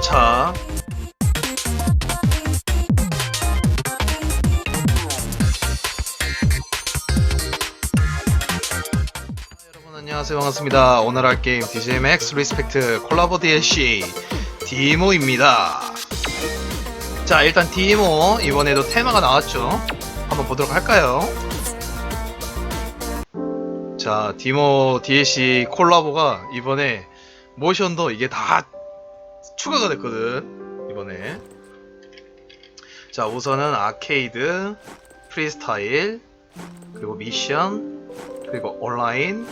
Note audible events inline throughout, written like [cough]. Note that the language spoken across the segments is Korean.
참 여러분 안녕하세요. 반갑습니다. 오늘 할 게임 DJMX 리스펙트 콜라보 DLC 디모입니다. 자 일단 디모. 이번에도 테마가 나왔죠. 한번 보도록 할까요? 자 디모 DLC 콜라보가 이번에 모션도 이게 다 추가가 됐거든 이번에. 자 우선은 아케이드 프리스타일 그리고 미션 그리고 온라인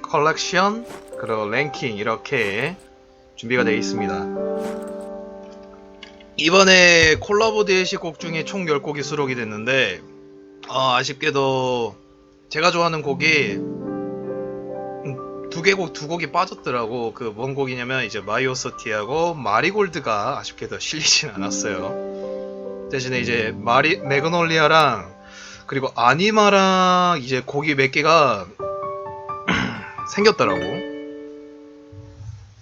컬렉션 그리고 랭킹 이렇게 준비가 되어 있습니다. 이번에 콜라보 DLC 곡 중에 총 10곡이 수록이 됐는데 어, 아쉽게도 제가 좋아하는 곡이 두 개곡 두 곡이 빠졌더라고. 그 뭔 곡이냐면 이제 마이오서티하고 마리골드가 아쉽게도 실리진 않았어요. 대신에 이제 마리 매그놀리아랑 그리고 아니마랑 이제 곡이 몇 개가 [clears throat] 생겼더라고.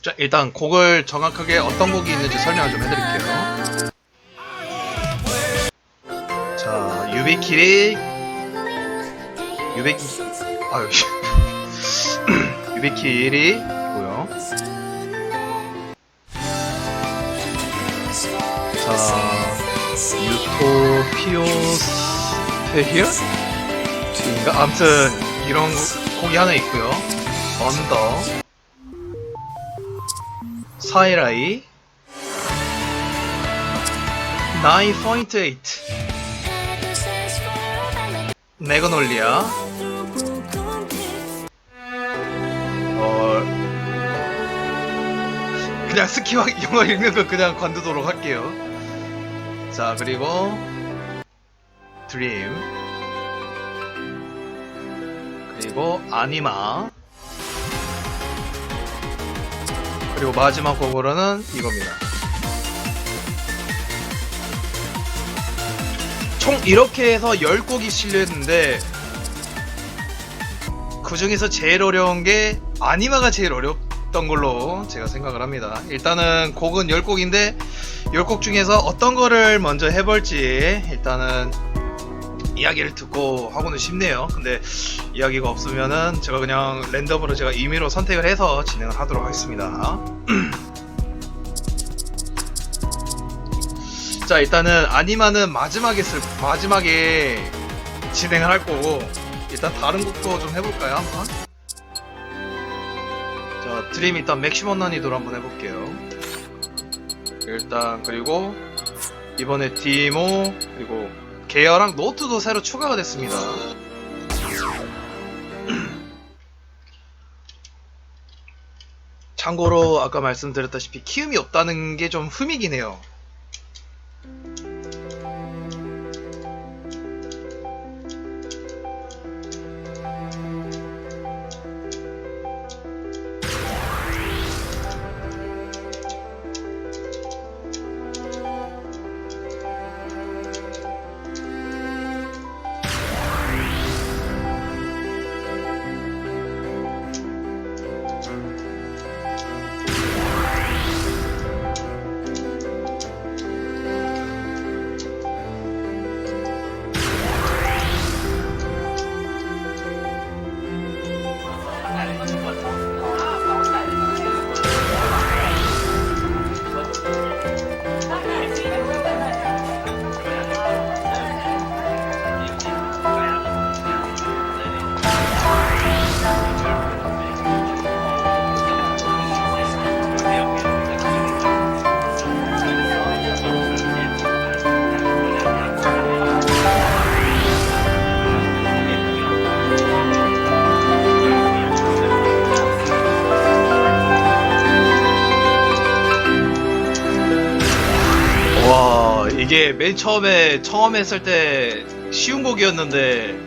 자 일단 곡을 정확하게 어떤 곡이 있는지 설명을 좀 해드릴게요. 자 유비키리. 유비키 아유 씨. 유비키리 있고요. 자, 유토피오스 테히어? 인가? 아무튼 이런 곡이 하나 있고요. 언더 사이라이 9.8 네거놀리아 그냥 스키와 영어 읽는 거 그냥 관두도록 할게요. 자 그리고 드림 그리고 아니마 그리고 마지막 곡으로는 이겁니다. 총 이렇게 해서 10곡이 실려있는데 그 중에서 제일 어려운 게 아니마가 제일 어렵 던 걸로 제가 생각을 합니다. 일단은 곡은 10곡인데 10곡 중에서 어떤 거를 먼저 해볼지 일단은 이야기를 듣고 하고는 싶네요. 근데 이야기가 없으면은 제가 그냥 랜덤으로 제가 임의로 선택을 해서 진행을 하도록 하겠습니다. [clears throat] 자 일단은 아니마는 마지막에 쓸 마지막에 진행을 할 거고 일단 다른 곡도 좀 해볼까요 한번? 자 드림 일단 맥시멈 난이도로 한번 해볼게요. 일단 그리고 이번에 디모 그리고 계열랑 노트도 새로 추가가 됐습니다. 참고로 아까 말씀드렸다시피 키움이 없다는 게 좀 흠이긴 해요 맨 처음에 처음 했을 때 쉬운 곡이었는데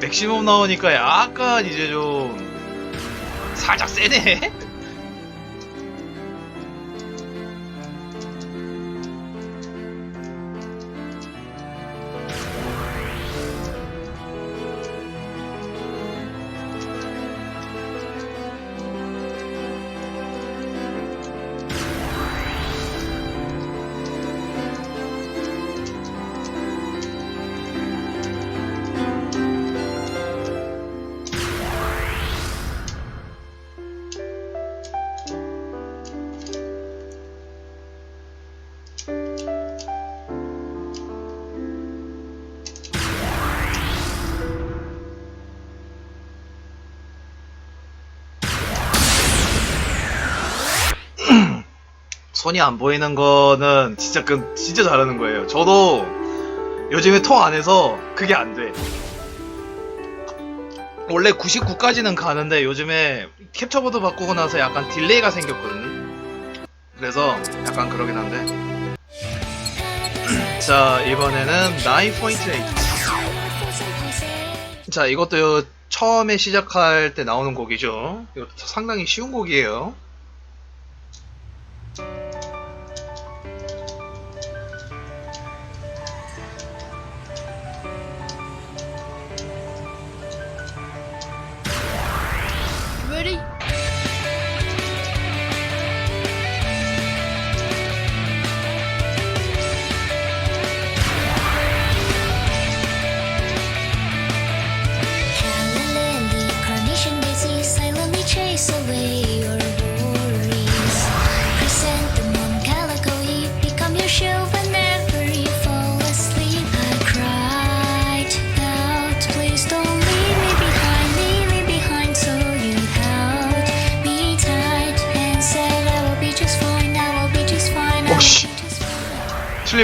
맥시멈 나오니까 약간 이제 좀 살짝 세네 손이 안 보이는 거는 진짜 그 진짜 잘하는 거예요. 저도 요즘에 통 안에서 그게 안 돼. 원래 99까지는 가는데 요즘에 캡처보드 바꾸고 나서 약간 딜레이가 생겼거든요. 그래서 약간 그러긴 한데. [clears throat] 자, 이번에는 9.8. 자, 이것도 요 처음에 시작할 때 나오는 곡이죠. 이것도 상당히 쉬운 곡이에요.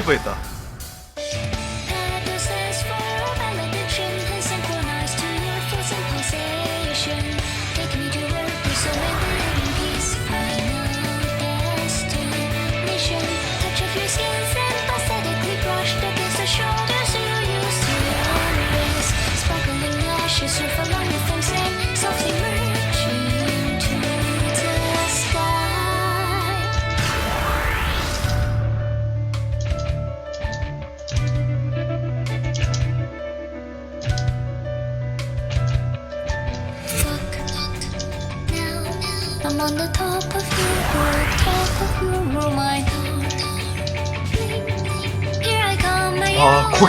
뻔했다.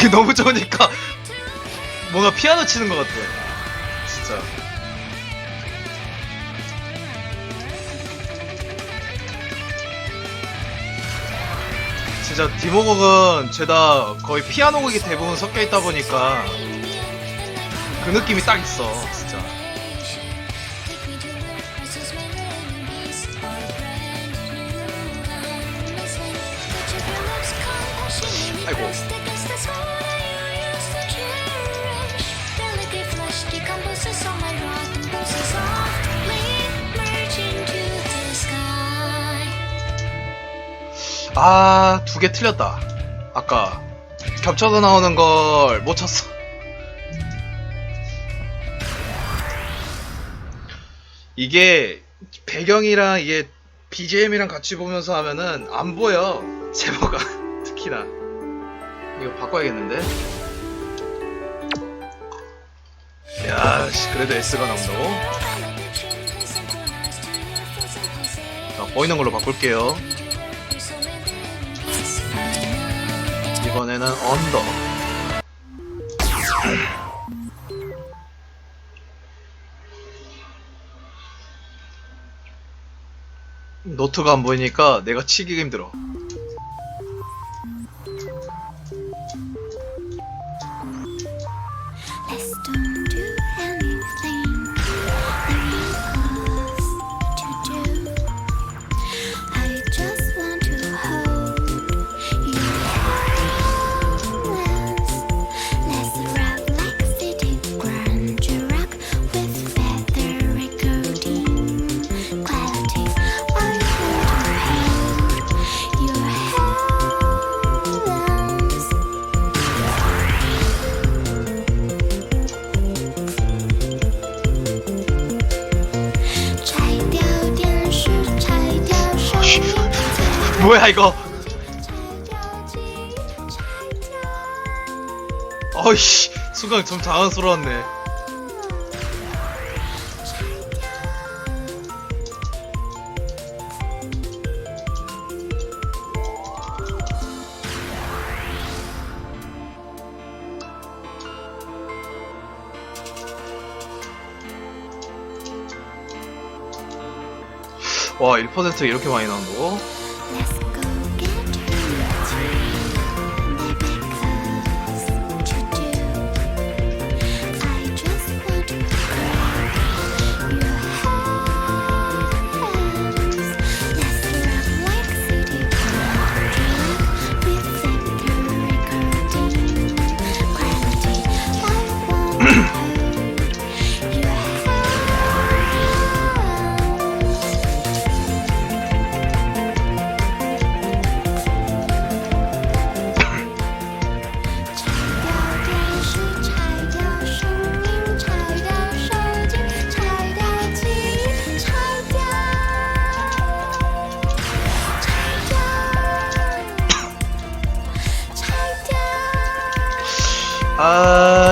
아, 곡이 너무 좋으니까 [laughs] 뭔가 피아노 치는 것 같아. 진짜. 진짜 디모곡은 죄다 거의 피아노 곡이 대부분 섞여 있다 보니까 그 느낌이 딱 있어, 아, 두 개 틀렸다. 아까 겹쳐서 나오는 걸 못 쳤어. 이게 배경이랑 이게 BGM이랑 같이 보면서 하면은 안 보여. [laughs] 제보가 특히나. 이거 바꿔야겠는데. 야, 씨, 그래도 S가 나온다고? 자, 보이는 걸로 바꿀게요. 이번에는 언더. 노트가 안 보이니까 내가 치기가 힘들어. 뭐야 이거 어이씨 순간 좀 당황스러웠네 와 1% 이렇게 많이 나온다고?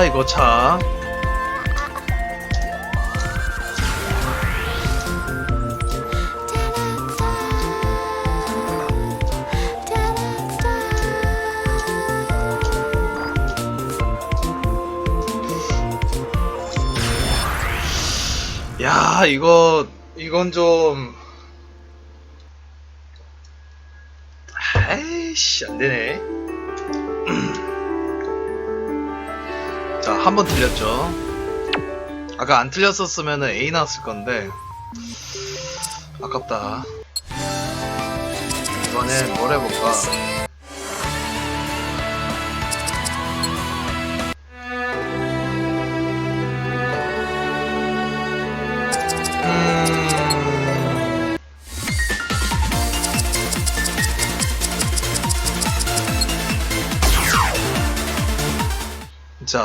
이거 참. 야, 이거, 이건 좀. 한 번 틀렸죠. 아까 안 틀렸었으면 A 나왔을 건데. 아깝다. 이번엔 뭘 해볼까?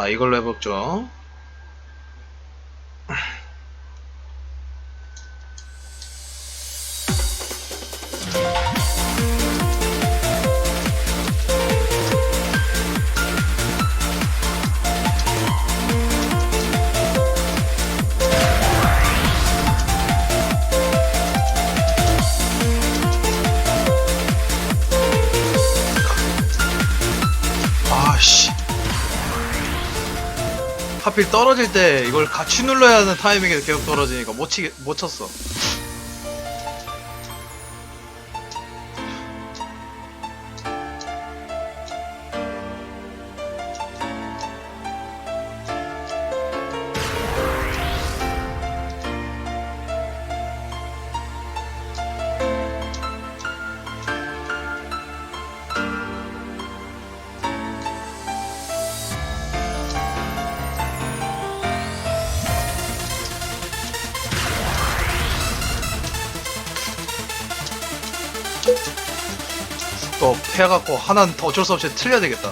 이걸로 해보죠. 하필 떨어질 때 이걸 같이 눌러야 하는 타이밍에 계속 떨어지니까 못 치게 못 쳤어. 또 패갖고 하나는 어쩔 수 없이 틀려야 되겠다.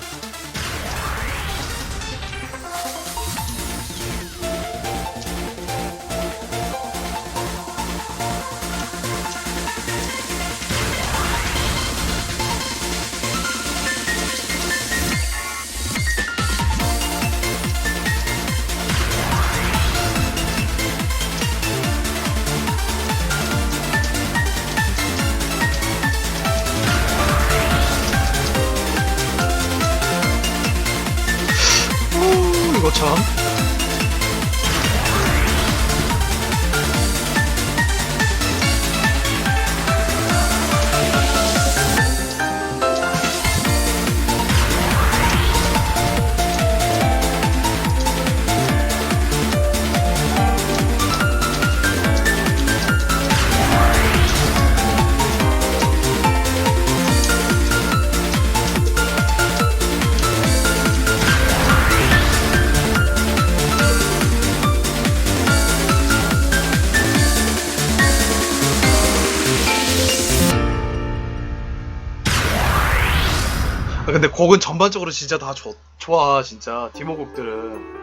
아, 근데 곡은 전반적으로 진짜 다 좋, 좋아 진짜 디모 곡들은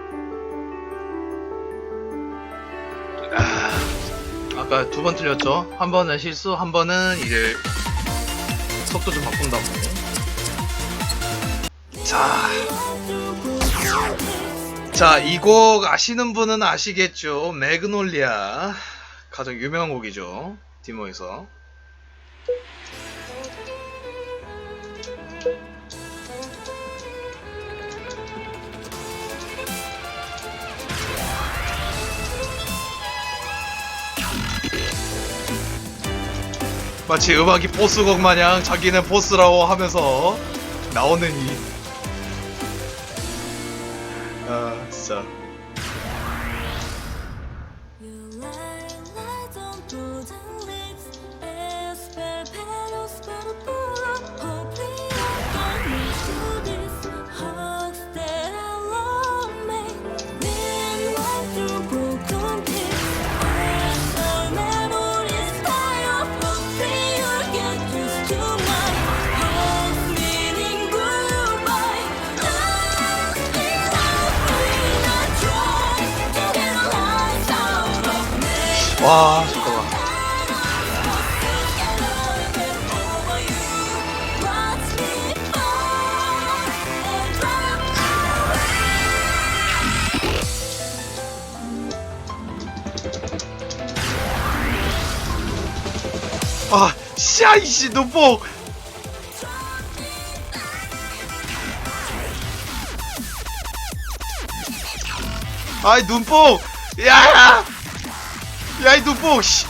아, 아까 두 번 틀렸죠 한 번은 실수 한 번은 이제 속도 좀 바꾼다고 자 자, 이 곡 아시는 분은 아시겠죠? 매그놀리아. 가장 유명한 곡이죠. 디모에서. 마치 음악이 보스곡 마냥 자기는 보스라고 하면서 나오는 이. 아, 진짜. 와 잠깐만 아 샤이씨 눈뽕 뭐. 아이 눈뽕. 야! 야, 이 눈뽕, 씨!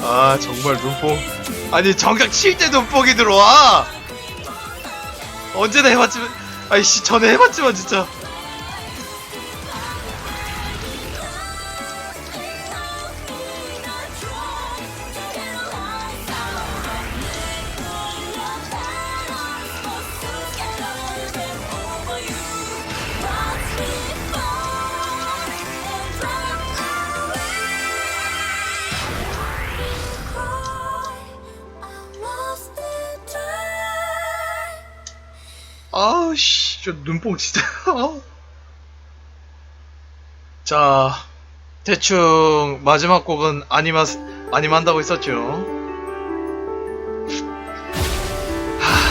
아, 정말 눈뽕. 아니, 정작 칠때 눈뽕이 들어와! 언제나 해봤지만, 아이씨, 전에 해봤지만, 진짜. 씨, 저 눈뽕 진짜. [laughs] 자, 대충 마지막 곡은 아니마 아니만다고 했었죠. 하...